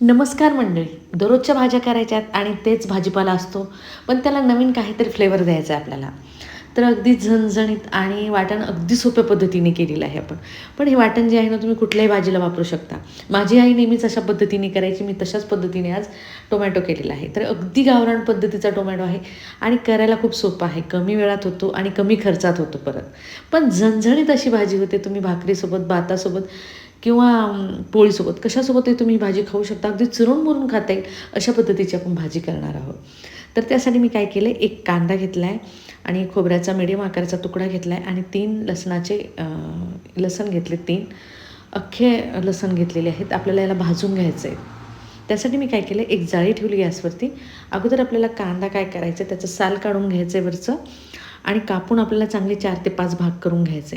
नमस्कार मंडळी. दररोजच्या भाज्या करायच्यात आणि तेच भाजीपाला असतो. पण त्याला नवीन काहीतरी फ्लेवर द्यायचा आहे आपल्याला. तर अगदी झणझणीत आणि वाटण अगदी सोप्या पद्धतीने केलेलं आहे आपण. पण हे वाटण जे आहे ना तुम्ही कुठल्याही भाजीला वापरू शकता. माझी आई नेहमीच अशा पद्धतीने करायची. मी तशाच पद्धतीने आज टोमॅटो केलेला आहे. तर अगदी गावरान पद्धतीचा टोमॅटो आहे आणि करायला खूप सोपं आहे. कमी वेळात होतो आणि कमी खर्चात होतो परत. पण झणझणीत अशी भाजी होते तुम्ही भाकरीसोबत भातासोबत किंवा पोळीसोबत कशासोबतही तुम्ही भाजी खाऊ शकता. अगदी चुरून मुरून खाता येईल अशा पद्धतीची आपण भाजी करणार आहोत. तर त्यासाठी मी काय केलं एक कांदा घेतला आहे आणि खोबऱ्याचा मिडियम आकाराचा तुकडा घेतला आहे आणि तीन लसणाचे लसण घेतले तीन अख्खे लसण घेतलेले आहेत. आपल्याला याला भाजून घ्यायचं आहे त्यासाठी मी काय केलं एक जाळी ठेवली गॅसवरती. अगोदर आपल्याला कांदा काय करायचं आहे त्याचं साल काढून घ्यायचं आहे वरचं आणि कापून आपल्याला चांगले चार ते पाच भाग करून घ्यायचे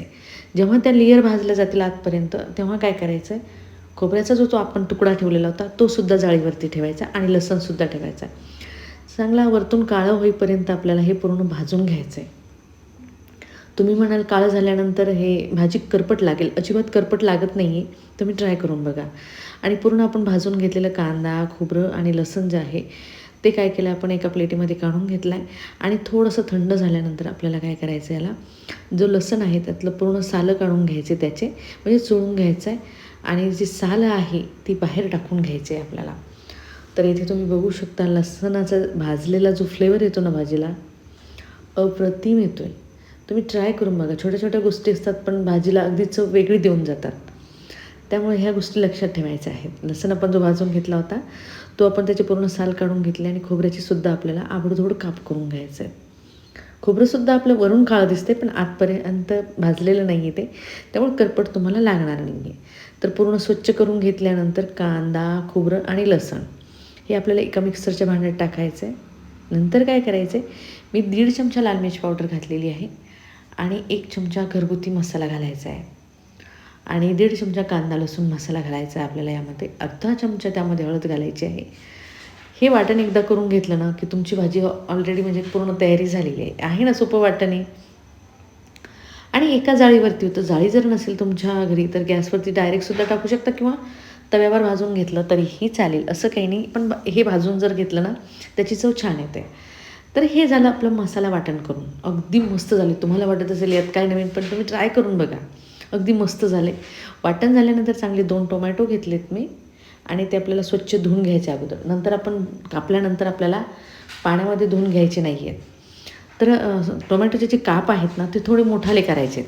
जेव्हा त्या लेयर भाजल्या जातील आतपर्यंत तेव्हा काय करायचं आहे खोबऱ्याचा जो तो आपण तुकडा ठेवलेला होता तो सुद्धा जाळीवरती ठेवायचा आणि लसणसुद्धा ठेवायचा. चांगला वरतून काळं होईपर्यंत आपल्याला हे पूर्ण भाजून घ्यायचं आहे तुम्ही म्हणाल काळं झाल्यानंतर हे भाजी करपट लागेल. अजिबात करपट लागत नाही आहे तुम्ही ट्राय करून बघा. आणि पूर्ण आपण भाजून घेतलेलं कांदा खोबरं आणि लसण जे आहे ते काय केलं आपण एका प्लेटीमध्ये काढून घेतलं आहे आणि थोडंसं थंड झाल्यानंतर आपल्याला काय करायचं याला? जो लसण आहे त्यातलं पूर्ण सालं काढून घ्यायचे त्याचे. म्हणजे चोळून घ्यायचं आहे आणि जी सालं आहे ती बाहेर टाकून घ्यायची आहे आपल्याला. तर इथे तुम्ही बघू शकता लसणाचा भाजलेला जो फ्लेवर येतो ना भाजीला अप्रतिम येतो आहे तुम्ही ट्राय करून बघा. छोट्या छोट्या गोष्टी असतात पण भाजीला अगदी चव वेगळी देऊन जातात. त्यामुळे ह्या गोष्टी लक्षात ठेवायच्या आहेत. लसण आपण जो भाजून घेतला होता तो आपण त्याची पूर्ण साल काढून घेतली आणि खोबऱ्याचीसुद्धा आपल्याला आबडधोड काप करून घ्यायचं आहे खोबरंसुद्धा आपलं वरून काळं दिसते पण आतपर्यंत भाजलेलं नाही आहे ते. त्यामुळे करपट तुम्हाला लागणार नाही आहे तर पूर्ण स्वच्छ करून घेतल्यानंतर कांदा खोबरं आणि लसण हे आपल्याला एका मिक्सरच्या भांड्यात टाकायचं आहे नंतर काय करायचं आहे मी दीड चमचा लाल मिरची पावडर घातलेली आहे आणि एक चमचा घरगुती मसाला घालायचा आहे आणि दीड चमचा कांदा लसूण मसाला घालायचा आहे आपल्याला यामध्ये. अर्धा चमचा त्यामध्ये हळद घालायची आहे. हे वाटण एकदा करून घेतलं ना की तुमची भाजी ऑलरेडी म्हणजे पूर्ण तयारी झालेली आहे. आहे ना सोपं वाटण आहे आणि एका जाळीवरती होतं. जाळी जर नसेल तुमच्या घरी तर गॅसवरती डायरेक्टसुद्धा टाकू शकता किंवा तव्यावर भाजून घेतलं तरीही चालेल. असं काही नाही. पण हे भाजून जर घेतलं ना त्याची चव छान येते. तर हे झालं आपलं मसाला वाटण करून. अगदी मस्त झाले. तुम्हाला वाटत असेल यात काय नवीन पण तुम्ही ट्राय करून बघा. अगदी मस्त झाले. वाटण झाल्यानंतर चांगले दोन टोमॅटो घेतलेत मी आणि ते आपल्याला स्वच्छ धुवून घ्यायचे अगोदर. नंतर आपण कापल्यानंतर आपल्याला पाण्यामध्ये धुवून घ्यायचे नाही आहेत. तर टोमॅटोचे जे काप आहेत ना ते थोडे मोठाले करायचे.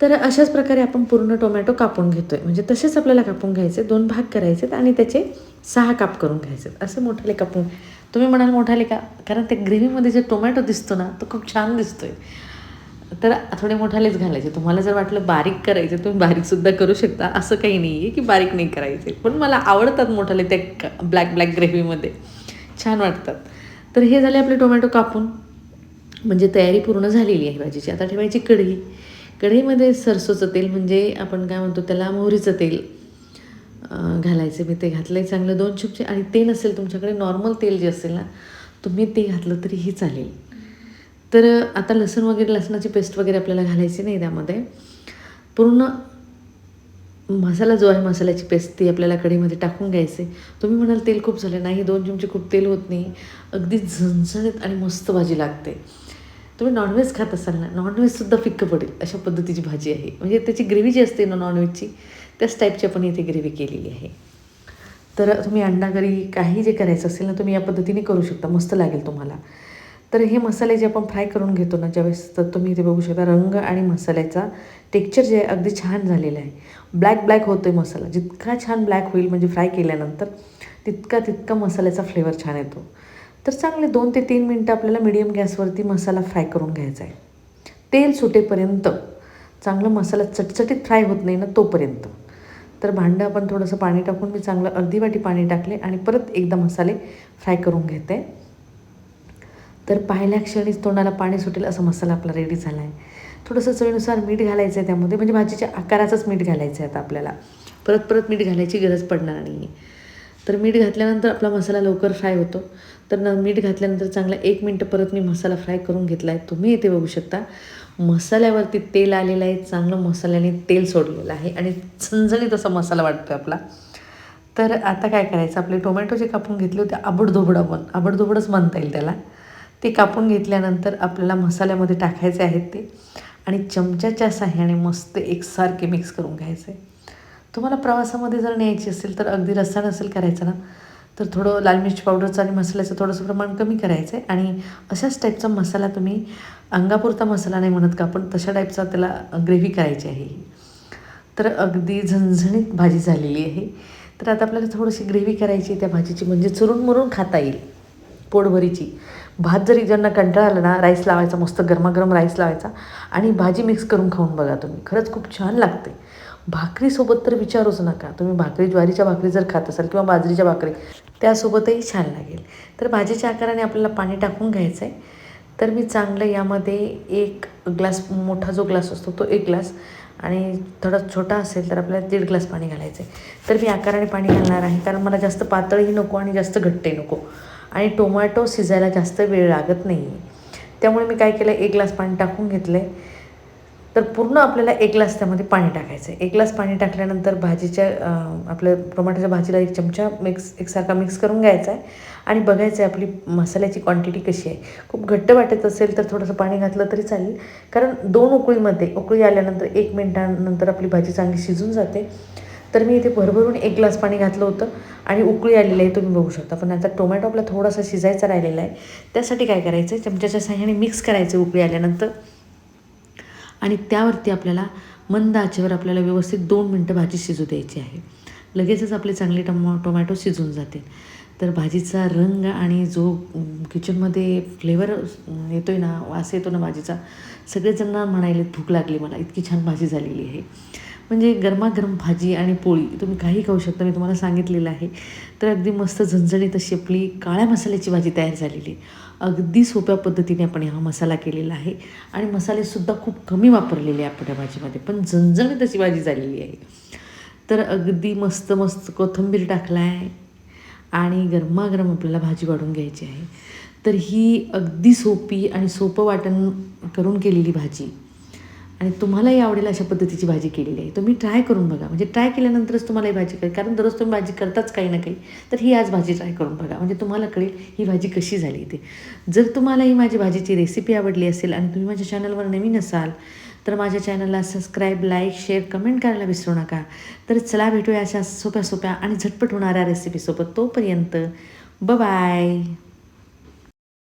तर अशाच प्रकारे आपण पूर्ण टोमॅटो कापून घेतो आहे म्हणजे तसेच आपल्याला कापून घ्यायचे दोन भाग करायचे आणि त्याचे सहा काप करून घ्यायचे असं मोठाले कापून. तुम्ही म्हणाल मोठाले का? कारण त्या ग्रेव्हीमध्ये जे टोमॅटो दिसतो ना तो खूप छान दिसतो आहे तर थोडे मोठालेच घालायचे. तुम्हाला जर वाटलं बारीक करायचे तुम्ही बारीकसुद्धा करू शकता. असं काही नाही आहे की बारीक नाही करायचे. पण मला आवडतात मोठाले त्या ब्लॅक ब्लॅक ग्रेव्हीमध्ये छान वाटतात. तर हे झाले आपले टोमॅटो कापून. म्हणजे तयारी पूर्ण झालेली आहे भाजीची. आता ठेवायची कढई. कढईमध्ये सरसोचं तेल म्हणजे आपण काय म्हणतो त्याला मोहरीचं तेल घालायचं. मी ते घातलं आहे चांगलं दोन चिपचे आणि ते नसेल तुमच्याकडे नॉर्मल तेल जे असेल ना तुम्ही ते घातलं तरीही चालेल. तर आता लसूण वगैरे लसणाची पेस्ट वगैरे आपल्याला घालायची नाही त्यामध्ये. पूर्ण मसाला जो आहे मसाल्याची पेस्ट ती आपल्याला कढईमध्ये टाकून घ्यायचे. तुम्ही म्हणाल तेल खूप झालं. नाही दोन चमचे खूप तेल होत नाही. अगदी झणझणीत आणि मस्त भाजी लागते. तुम्ही नॉनव्हेज खात असाल ना नॉनव्हेजसुद्धा फिक्कं पडेल. अशा पद्धतीची भाजी आहे. म्हणजे त्याची ग्रेव्ही जी असते ना नॉनव्हेजची त्याच टाईपची आपण इथे ग्रेव्ही केलेली आहे. तर तुम्ही अंडा करी काही जे करायचं असेल ना तुम्ही या पद्धतीने करू शकता. मस्त लागेल तुम्हाला. तर हे मसाले जे आपण फ्राय करून घेतो ना ज्यावेळेस तर तुम्ही इथे बघू शकता रंग आणि मसाल्याचा टेक्स्चर जे आहे अगदी छान झालेलं आहे. ब्लॅक ब्लॅक होतो आहे मसाला. जितका छान ब्लॅक होईल म्हणजे फ्राय केल्यानंतर तितका तितका मसाल्याचा फ्लेवर छान येतो. तर चांगले दोन ते तीन मिनटं आपल्याला मिडियम गॅसवरती मसाला फ्राय करून घ्यायचा आहे. तेल सुटेपर्यंत चांगलं मसाला चटचटीत फ्राय होत नाही ना तोपर्यंत. तर भांडं आपण थोडंसं पाणी टाकून मी चांगलं अर्धी वाटी पाणी टाकले आणि परत एकदा मसाले फ्राय करून घेते. तर पाहिल्या क्षणीच तोंडाला पाणी सुटेल असा मसाला आपला रेडी झाला आहे थोडंसं चवीनुसार मीठ घालायचं आहे त्यामध्ये म्हणजे भाजीच्या आकाराचंच मीठ घालायचं आहे आता आपल्याला. परत परत मीठ घालायची गरज पडणार नाही आहे तर मीठ घातल्यानंतर आपला मसाला लवकर फ्राय होतो. तर न मीठ घातल्यानंतर चांगला एक मिनटं परत मी मसाला फ्राय करून घेतला आहे तुम्ही इथे बघू शकता मसाल्यावरती तेल आलेलं आहे चांगलं मसाल्याने तेल सोडलेलं आहे आणि झणझणीत असा मसाला वाटतो आपला. तर आता काय करायचं आपले टोमॅटो जे कापून घेतले होते आबडधोबड आपण आबडधोबडच म्हणता येईल त्याला. ते कापून घेतल्यानंतर आपल्याला मसाल्यामध्ये टाकायचे आहेत ते. आणि चमच्याच्या साह्याने मस्त एकसारखे मिक्स करून घ्यायचे. तुम्हाला प्रवासामध्ये जर न्यायची असेल तर अगदी रस्सा नसेल करायचा ना तर थोडं लाल मिरची पावडरचं आणि मसाल्याचं थोडंसं प्रमाण कमी करायचं आहे आणि अशाच टाईपचा मसाला तुम्ही अंगापुरता मसाला नाही म्हणत का पण तशा टाईपचा त्याला ग्रेव्ही करायची आहे ही. तर अगदी झणझणीत भाजी झालेली आहे. तर आता आपल्याला थोडीशी ग्रेव्ही करायची आहे त्या भाजीची म्हणजे चुरून मुरून खाता येईल. पोटभरीची. भात जरी ज्यांना कंटाळा आला ना राईस लावायचा मस्त गरमागरम राईस लावायचा आणि भाजी मिक्स करून खाऊन बघा तुम्ही. खरंच खूप छान लागते. भाकरीसोबत तर विचारूच नका. तुम्ही भाकरी ज्वारीच्या भाकरी जर खात असाल किंवा बाजरीच्या भाकरी त्यासोबतही छान लागेल. तर भाजीच्या आकाराने आपल्याला पाणी टाकून घ्यायचं आहे तर मी चांगलं यामध्ये एक ग्लास मोठा जो ग्लास असतो तो एक ग्लास आणि थोडा छोटा असेल तर आपल्याला दीड ग्लास पाणी घालायचं आहे तर मी आकाराने पाणी घालणार आहे. कारण मला जास्त पातळही नको आणि जास्त घट्टही नको. आणि टोमॅटो शिजायला जास्त वेळ लागत नाही त्यामुळे मी काय केलं एक ग्लास पाणी टाकून घेतलं आहे तर पूर्ण आपल्याला एक ग्लास त्यामध्ये पाणी टाकायचं आहे एक ग्लास पाणी टाकल्यानंतर भाजीच्या आपल्या टोमॅटोच्या भाजीला एक चमचा मिक्स एकसारखा मिक्स करून घ्यायचा आहे आणि बघायचं आहे आपली मसाल्याची क्वांटिटी कशी आहे. खूप घट्ट वाटत असेल तर थोडंसं पाणी घातलं तरी चालेल. कारण दोन उकळीमध्ये उकळी आल्यानंतर एक मिनटानंतर आपली भाजी चांगली शिजून जाते. तर मी इथे भरभरून एक ग्लास पाणी घातलं होतं. आणि उकळी आलेली आहे तुम्ही बघू शकता. पण आता टोमॅटो आपला थोडासा शिजायचा राहिलेला आहे. त्यासाठी काय करायचं आहे चमच्याच्या साह्याने मिक्स करायचं उकळी आल्यानंतर. आणि त्यावरती आपल्याला मंद आचेवर आपल्याला व्यवस्थित दोन मिनटं भाजी शिजू द्यायची आहे. लगेचच आपले चांगले टमो टोमॅटो शिजून जातील. तर भाजीचा रंग आणि जो किचनमध्ये फ्लेवर येतो आहे ना वास येतो ना भाजीचा सगळेजण म्हणायले भूक लागली मला इतकी छान भाजी झालेली आहे. म्हणजे गरमागरम भाजी आणि पोळी तुम्ही काही खाऊ शकता मी तुम्हाला सांगितलेलं आहे. तर अगदी मस्त झणझणीत अशी आपली काळ्या मसाल्याची भाजी तयार झालेली. आहे अगदी सोप्या पद्धतीने आपण हा मसाला केलेला आहे. आणि मसालेसुद्धा खूप कमी वापरलेले आपण या भाजीमध्ये पण झणझणीत अशी भाजी झालेली आहे. तर अगदी मस्त मस्त कोथिंबीर टाकला आहे आणि गरमागरम आपल्याला भाजी वाढून घ्यायची आहे. तर ही अगदी सोपी आणि सोपं वाटण करून केलेली भाजी आणि तुम्हालाही आवडेल अशा पद्धतीची भाजी केलेली आहे. तुम्ही ट्राय करून बघा. म्हणजे ट्राय केल्यानंतरच तुम्हाला ही भाजी कळेल. कारण दररोज तुम्ही भाजी करताच काही ना काही. तर ही आज भाजी ट्राय करून बघा. म्हणजे तुम्हाला कळेल ही भाजी कशी झाली ते जर तुम्हाला ही माझी भाजीची रेसिपी आवडली असेल आणि तुम्ही माझ्या चॅनलवर नवीन असाल तर माझ्या चॅनलला सबस्क्राईब लाईक शेअर कमेंट करायला विसरू नका. तर चला भेटूया अशा सोप्या सोप्या आणि झटपट होणाऱ्या रेसिपीसोबत तोपर्यंत ब बाय